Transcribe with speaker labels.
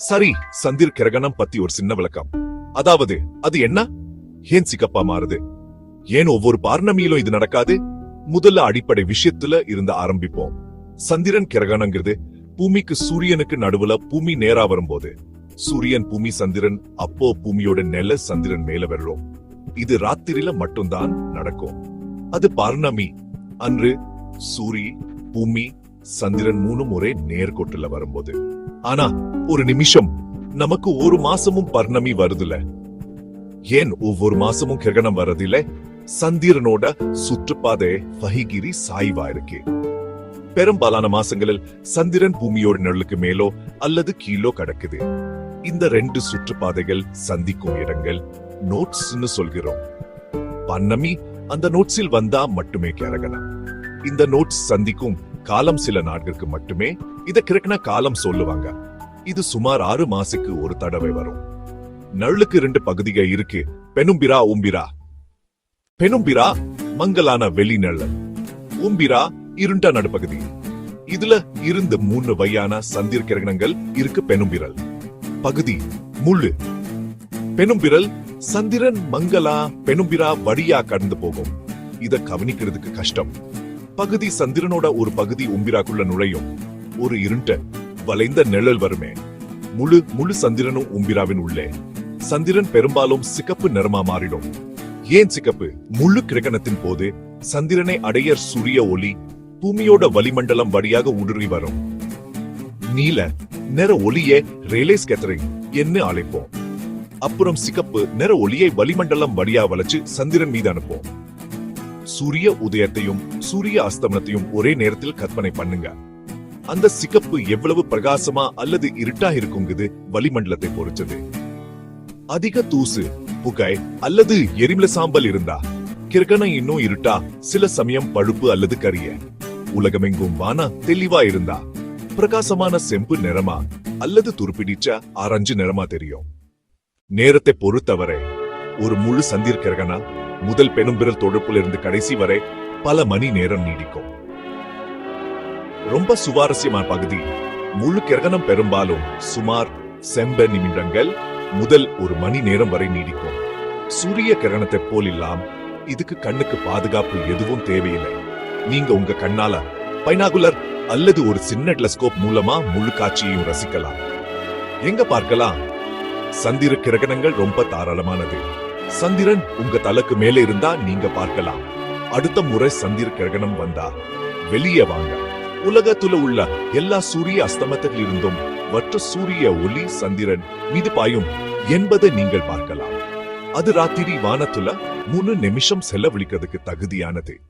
Speaker 1: சரி சந்திர கிரகணம் பத்தி ஒரு சின்ன விளக்கம். அதாவது அது என்ன? ஏன் சிகப்பா மாறுது? ஏன் ஒவ்வொரு பௌர்ணமியிலும் இது நடக்காது? முதல்ல அடிப்படை விஷயத்துல இருந்து ஆரம்பிப்போம். சந்திரன் கிரகணங்கிறது பூமிக்கு சூரியனுக்கு நடுவுல பூமி நேரா வரும்போது. சூரியன் பூமி சந்திரன் அப்போ பூமியோட நெல சந்திரன் மேல வரும் இது ராத்திரில மட்டும்தான் நடக்கும். அது பௌர்ணமி. அன்று சூரி பூமி சந்திரன் மூணும் ஒரே நேர்கோட்டுல வரும்போது ஆனா ஒரு நிமிஷம். நமக்கு ஒரு மாசமும் பர்ணமி வருதுல. ஏன் ஒவ்வொரு மாசமும் கிரகணம் வர்றதில்ல? சந்திரனோட சுற்றுப்பாதை வகிகிரி சாய்வா இருக்கு. பெரும்பாலான மாசங்களில் சந்திரன் பூமியோட நிழலுக்கு மேலோ அல்லது கீழோ கடக்குது. இந்த ரெண்டு சுற்றுப்பாதைகள் சந்திக்கும் இடங்கள் நோட்ஸ்னு சொல்கிறோம். பன்னமி அந்த நோட்ஸில் வந்தா மட்டுமே கிரகணம். இந்த நோட்ஸ் சந்திக்கும் காலம் சில நாட்களுக்கு மட்டுமே இத கிரகண காலம் சொல்லுவாங்க. இது சுமார் ஆறு மாசுக்கு ஒரு தடவை வரும். நழுக்கு ரெண்டு பகுதிகள் இருக்கு. பெனும்பிரா உம்பிரா. பெனும்பிரா மங்கலான வெளி நிழல். உம்பிரா இருண்ட நடுப்பகுதி. இதுல இருந்து மூணு வகையான சந்திர கிரகணங்கள் இருக்கு பெனும்பிரல். பகுதி முள்ளு. பெனும்பிரல் சந்திரன் மங்களா பெனும்பிரா வழியா கடந்து போகும். இத கவனிக்கிறதுக்கு கஷ்டம். பகுதி சந்திரனோட ஒரு பகுதி உம்பிராக்குள்ள நுழையும். ஒரு இருண்ட வளைந்த நிழல் வருமே. முழு முழு சந்திரனும் உம்பிராவின் உள்ளே. சந்திரன் பெரும்பாலும் சிகப்பு நிறமா மாறிடும். ஏன் சிகப்பு? முழு கிரகணத்தின் போது சந்திரனை அடைய சூரிய ஒளி பூமியோட வளிமண்டலம் வழியாக ஊடுருவி வரும். நீல நிற ஒளியே ரேலே ஸ்கேட்டரிங் என்று அழைப்போம். அப்புறம் சிகப்பு நிற ஒளியை வளிமண்டலம் வழியா வளைச்சு சந்திரன் மீது அனுப்போம் சூரிய உதயத்தையும் சூரிய அஸ்தமனத்தையும் ஒரே நேரத்தில் கற்பனை பண்ணுங்க. அந்த சிகப்பு எவ்வளவு பிரகாசமா அல்லது இருட்டா இருக்குங்குது வளிமண்டலத்தை பொறுத்தது. அதிக தூசு புகை அல்லது எரிமல சாம்பல் இருந்தா கிரகணம் இன்னும் இருட்டா சில சமயம் பழுப்பு அல்லது கரிய. உலகமெங்கும் வானா தெளிவா இருந்தா பிரகாசமான செம்பு நிறமா அல்லது துருப்பிடிச்ச ஆரஞ்சு நிறமா தெரியும். நேரத்தை பொறுத்தவரை ஒரு முழு சந்திர முதல் பெரும்பிரல் தொடுப்பிலிருந்து கடைசி வரை பல மணி நேரம் நீடிக்கும். ரொம்ப சுவாரஸ்யமான பகுதி. முழு கிரகணம் பெரும்பாலும் சுமார் செம்ப நிமிடங்கள் முதல் ஒரு மணி நேரம் வரை நீடிக்கும். சூரிய கிரணத்தை போல் இல்லாம் இதுக்கு கண்ணுக்கு பாதுகாப்பு எதுவும் தேவையில்லை. நீங்க உங்க கண்ணால பைனாகுலர் அல்லது ஒரு சின்ன டெலஸ்கோப் மூலமா முழு காட்சியையும் ரசிக்கலாம். எங்க பார்க்கலாம்? சந்திர கிரகணங்கள் ரொம்ப தாராளமானது. சந்திரன் உங்க தலைக்கு மேலே இருந்தா நீங்க பார்க்கலாம். அடுத்த முறை சந்திர கிரகணம் வந்தா வெளியே வாங்க. உலகத்துல உள்ள எல்லா சூரிய அஸ்தமத்தில் இருந்தும் மற்ற சூரிய ஒளி சந்திரன் மீது பாயும் என்பதை நீங்கள் பார்க்கலாம். அது ராத்திரி வானத்துல மூணு நிமிஷம் செலவழிக்கிறதுக்கு தகுதியானது.